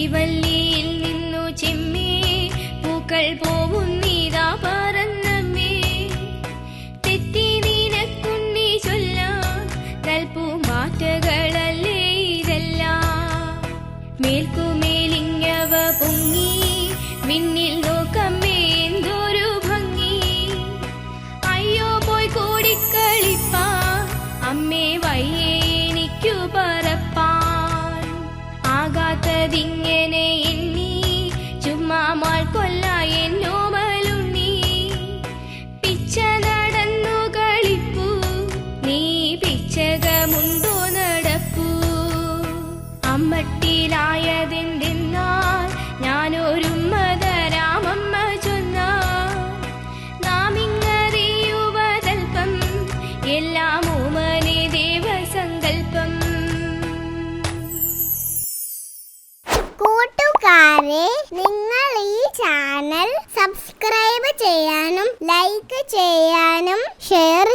ശ്രീവല്ലിയിൽ നിന്നു ചിമ്മി പൂക്കൾ പോവുന്നീതാ പറന്നമ്മേ തെറ്റി നിനക്കുണ്ണി ചൊല്ലാം കൽപ്പു മാറ്റകളല്ലേ ഇതെല്ലാം മേൽക്കുമേലിങ്ങവ പൊങ്ങി മിന്നിൽ ആകാത്തതിങ്ങനെ എണ്ണി. ചുമ്മാ മാൾ കൊല്ല എന്നോമലുണ്ണി പിച്ച നടന്നു കളിപ്പൂ. നീ പിച്ചകമുണ്ടോ നടപ്പൂ. അമ്മട്ടിലായതെന്തെന്നാൽ കൂട്ടുകാരെ നിങ്ങൾ ഈ ചാനൽ സബ്സ്ക്രൈബ് ചെയ്യാനും ലൈക്ക് ചെയ്യാനും ഷെയർ